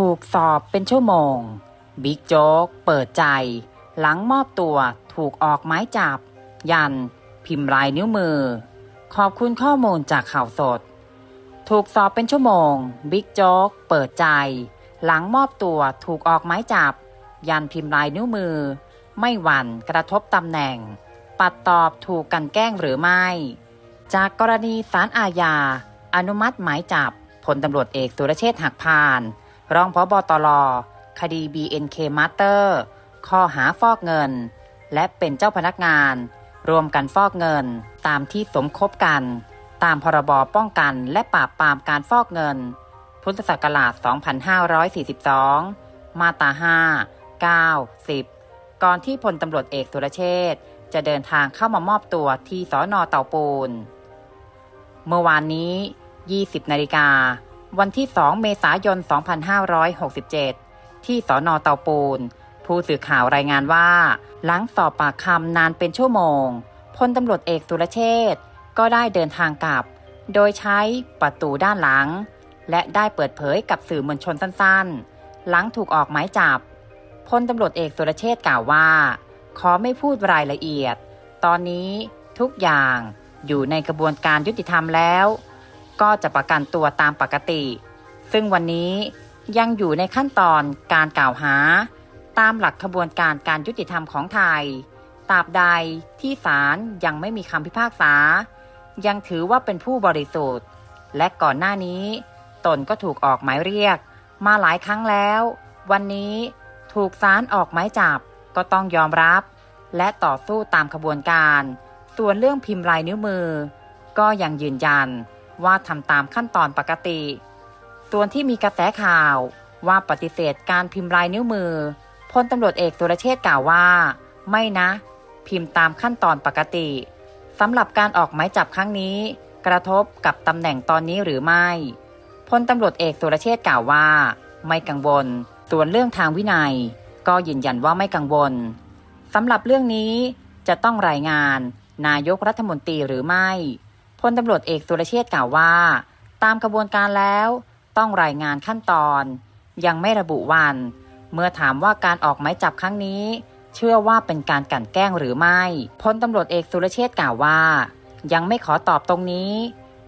ถูกสอบเป็นชั่วโมง บิ๊กโจ๊กเปิดใจ หลังมอบตัวถูกออกหมายจับ ยัน พิมพ์ลายนิ้วมือ ขอบคุณข้อมูลจากข่าวสด ถูกสอบเป็นชั่วโมง บิ๊กโจ๊กเปิดใจ หลังมอบตัวถูกออกหมายจับ ยันพิมพ์ลายนิ้วมือ ไม่หวั่นกระทบตำแหน่ง ปัดตอบถูกกันแกล้งหรือไม่ จากกรณีสารอาญาอนุมัติหมายจับพลตำรวจเอกสุรเชษฐ์หักพาน รองพบตรคดี BNK Master ข้อหาฟอกเงิน และเป็นเจ้าพนักงาน รวมกันฟอกเงิน ตามที่สมคบกัน ตามพรบป้องกันและปราบปรามการฟอกเงิน พุทธศักราช 2542 มาตรา5 9 10 ก่อนที่พลตำรวจเอกสุรเชษจะเดินทางเข้ามามอบตัวที่สอนอเตาปูน เมื่อวานนี้ 20นาฬิกา วันที่ 2 เมษายน 2567 ที่สอนอเตาปูน ผู้สื่อข่าวรายงานว่า หลังสอบปากคำนานเป็นชั่วโมง พลตำรวจเอกสุรเชษฐ์ก็ได้เดินทางกลับ โดยใช้ประตูด้านหลัง และได้เปิดเผยกับสื่อมวลชนสั้นๆ หลังถูกออกหมายจับ พลตำรวจเอกสุรเชษฐ์กล่าวว่า ขอไม่พูดรายละเอียด ตอนนี้ทุกอย่างอยู่ในกระบวนการยุติธรรมแล้ว ก็จะประกันตัวตามปกติ ซึ่งวันนี้ยังอยู่ในขั้นตอนการกล่าวหา ตามหลักขบวนการการยุติธรรมของไทยตราบใดที่ศาลยังไม่มีคำพิพากษา ยังถือว่าเป็นผู้บริสุทธิ์ และก่อนหน้านี้ ตนก็ถูกออกหมายเรียก มาหลายครั้งแล้ว วันนี้ถูกศาลออกหมายจับก็ต้องยอมรับ และต่อสู้ตามขบวนการ ส่วนเรื่องพิมพ์ลายนิ้วมือ ก็ยังยืนยัน ว่าทำตามขั้นตอนปกติ ส่วนที่มีกระแสข่าวว่าปฏิเสธการพิมพ์ลายนิ้วมือพลตำรวจเอกสุรเชษ์กล่าวว่า ไม่นะ พิมพ์ตามขั้นตอนปกติสำหรับการออกหมายจับครั้งนี้ กระทบกับตำแหน่งตอนนี้หรือไม่พลตำรวจเอกสุรเชษ์กล่าวว่า ไม่กังวลส่วนเรื่องทางวินัย ก็ยืนยันว่าไม่กังวลสำหรับเรื่องนี้จะต้องรายงาน นายกรัฐมนตรีหรือไม่ พลตำรวจเอกสุรเชษฐ์กล่าวว่า ตามกระบวนการแล้วต้องรายงานขั้นตอน ยังไม่ระบุวัน เมื่อถามว่าการออกหมายจับครั้งนี้ เชื่อว่าเป็นการกลั่นแกล้งหรือไม่พลตำรวจเอกสุรเชษฐ์กล่าวว่า ยังไม่ขอตอบตรงนี้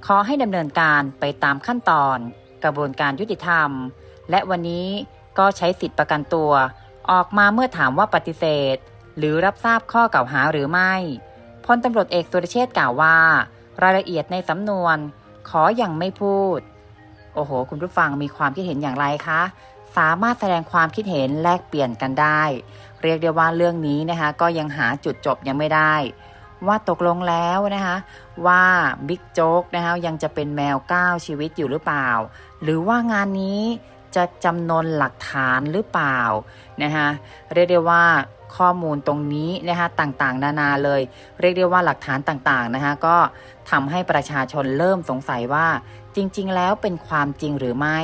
ขอให้ดำเนินการไปตามขั้นตอน กระบวนการยุติธรรม และวันนี้ก็ใช้สิทธิประกันตัว ออกมาเมื่อถามว่าปฏิเสธ หรือรับทราบข้อกล่าวหาหรือไม่พลตำรวจเอกสุรเชษฐ์กล่าวว่า รายละเอียดในสำนวน ขออย่างไม่พูด โอ้โห คุณผู้ฟังมีความคิดเห็นอย่างไรคะ สามารถแสดงความคิดเห็นแลกเปลี่ยนกันได้ เรียกได้ว่าเรื่องนี้นะคะ ก็ยังหาจุดจบยังไม่ได้ ว่าตกลงแล้วนะคะ ว่าบิ๊กโจ๊กนะคะยังจะเป็นแมวก้าวชีวิตอยู่หรือเปล่า หรือว่างานนี้ จะจำนนหลักฐานหรือเปล่านะคะเรียกได้ว่าข้อมูลตรงนี้นะคะต่างๆ นานาเลย เรียกได้ว่าหลักฐานต่างๆนะคะก็ทำให้ประชาชนเริ่มสงสัยว่า จริง ๆ แล้วเป็นความจริงหรือไม่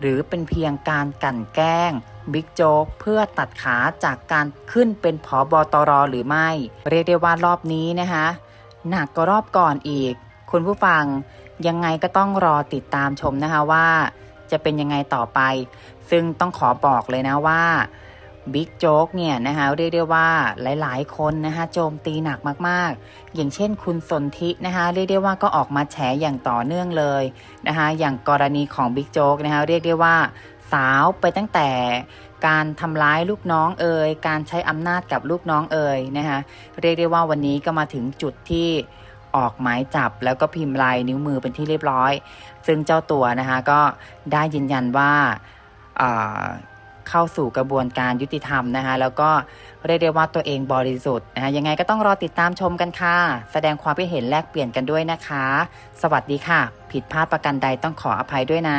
หรือเป็นเพียงการกั่นแกล้งบิ๊กโจ๊กเพื่อตัดขาจากการขึ้นเป็นผอบอตรหรือไม่ เรียกได้ว่ารอบนี้นะคะหนักก็รอบก่อนอีก คุณผู้ฟังยังไงก็ต้องรอติดตามชมนะคะว่า จะเป็นยังไงต่อไป ซึ่งต้องขอบอกเลยนะว่าบิ๊กโจ๊กเนี่ยนะคะเรียกได้ว่าหลาย ๆ คนนะคะโจมตีหนักมากๆ อย่างเช่นคุณสนธินะคะเรียกได้ว่าก็ออกมาแฉอย่างต่อเนื่องเลยนะคะอย่างกรณีของบิ๊กโจ๊กนะคะเรียกได้ว่าสาวไปตั้งแต่การทำร้ายลูกน้องเอ่ยการใช้อำนาจกับลูกน้องเอ่ยนะคะเรียกได้ว่าวันนี้ก็มาถึงจุดที่ ออกหมายจับ แล้วก็พิมพ์ลายนิ้วมือเป็นที่เรียบร้อย ซึ่งเจ้าตัวนะคะก็ได้ยืนยันว่าเข้าสู่กระบวนการยุติธรรมนะคะแล้วก็เรียกได้ว่าตัวเองบริสุทธิ์นะคะยังไงก็ต้องรอติดตามชมกันค่ะ แสดงความคิดเห็นแลกเปลี่ยนกันด้วยนะคะ สวัสดีค่ะ ผิดพลาดประกันใดต้องขออภัยด้วยนะ